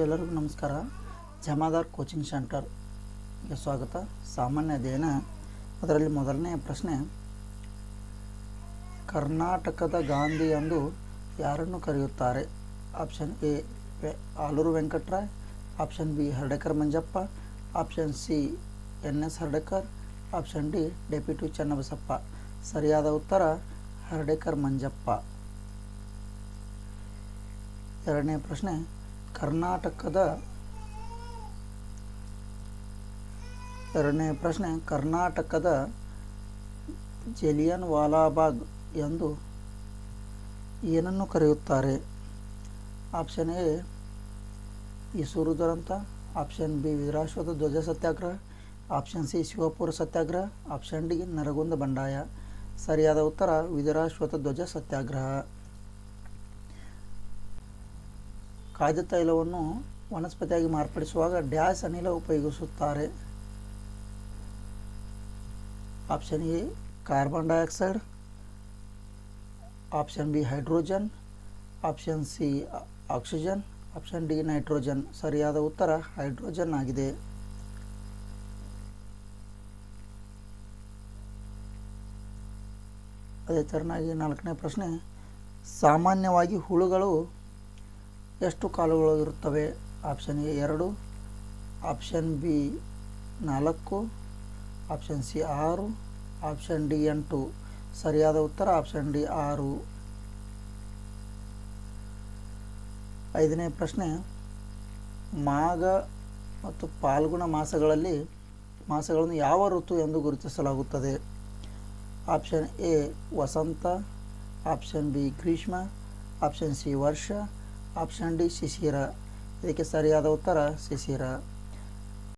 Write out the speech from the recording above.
ಎಲ್ಲರಿಗೂ ನಮಸ್ಕಾರ. ಜಮಾದಾರ್ ಕೋಚಿಂಗ್ ಸೆಂಟರ್ಗೆ ಸ್ವಾಗತ. ಸಾಮಾನ್ಯ ಅಧ್ಯಯನ. ಅದರಲ್ಲಿ ಮೊದಲನೆಯ ಪ್ರಶ್ನೆ, ಕರ್ನಾಟಕದ ಗಾಂಧಿ ಎಂದು ಯಾರನ್ನು ಕರೆಯುತ್ತಾರೆ? Option A Alur Venkatarao. Option B, Hardekar Manjappa. Option C, N S Hardekar. Option D, deputy Channabasappa. ಸರಿಯಾದ ಉತ್ತರ, ಹರ್ಡೇಕರ್ ಮಂಜಪ್ಪ. ಎರಡನೇ ಪ್ರಶ್ನೆ ಕರ್ನಾಟಕದ ಎರಡನೇ ಪ್ರಶ್ನೆ, ಕರ್ನಾಟಕದ ಜಲಿಯನ್ ವಾಲಾಬಾಗ್ ಎಂದು ಏನನ್ನು ಕರೆಯುತ್ತಾರೆ? ಆಪ್ಷನ್ ಎ ಇಸೂರು ದುರಂತ. ಆಪ್ಷನ್ ಬಿ ವೀರಾಶ್ವದ ಧ್ವಜ satyagraha. Option C, Shivapura satyagraha. Option D, Nargund ಬಂಡಾಯ. ಸರಿಯಾದ ಉತ್ತರ ವಿಧುರಾಶ್ವತ ಧ್ವಜ ಸತ್ಯಾಗ್ರಹ. ಖಾದ್ಯ ತೈಲವನ್ನು ವನಸ್ಪತಿಯಾಗಿ ಮಾರ್ಪಡಿಸುವಾಗ ಡ್ಯಾಸ್ ಅನಿಲ ಉಪಯೋಗಿಸುತ್ತಾರೆ. Option A, carbon dioxide. Option B, hydrogen. Option C, oxygen. Option D, nitrogen. ಸರಿಯಾದ ಉತ್ತರ ಹೈಡ್ರೋಜನ್ ಆಗಿದೆ. ಅದೇ ಥರನಾಗಿ ನಾಲ್ಕನೇ ಪ್ರಶ್ನೆ, ಸಾಮಾನ್ಯವಾಗಿ ಹುಳುಗಳು ಎಷ್ಟು ಕಾಲುಗಳು ಇರುತ್ತವೆ? ಆಪ್ಷನ್ ಎ ಎರಡು ಆಪ್ಷನ್ ಬಿ ನಾಲ್ಕು ಆಪ್ಷನ್ ಸಿ ಆರು ಆಪ್ಷನ್ ಡಿ ಎಂಟು. ಸರಿಯಾದ ಉತ್ತರ ಆಪ್ಷನ್ ಡಿ ಆರು. ಐದನೇ ಪ್ರಶ್ನೆ, ಮಾಘ ಮತ್ತು ಪಾಲ್ಗುಣ ಮಾಸಗಳಲ್ಲಿ ಮಾಸಗಳನ್ನು ಯಾವ ಋತು ಎಂದು ಗುರುತಿಸಲಾಗುತ್ತದೆ? ಆಪ್ಷನ್ ಎ ವಸಂತ ಆಪ್ಷನ್ ಬಿ ಗ್ರೀಷ್ಮ ಆಪ್ಷನ್ ಸಿ ವರ್ಷ ಆಪ್ಷನ್ ಡಿ ಶಿಶಿರ. ಇದಕ್ಕೆ ಸರಿಯಾದ ಉತ್ತರ ಶಿಶಿರ.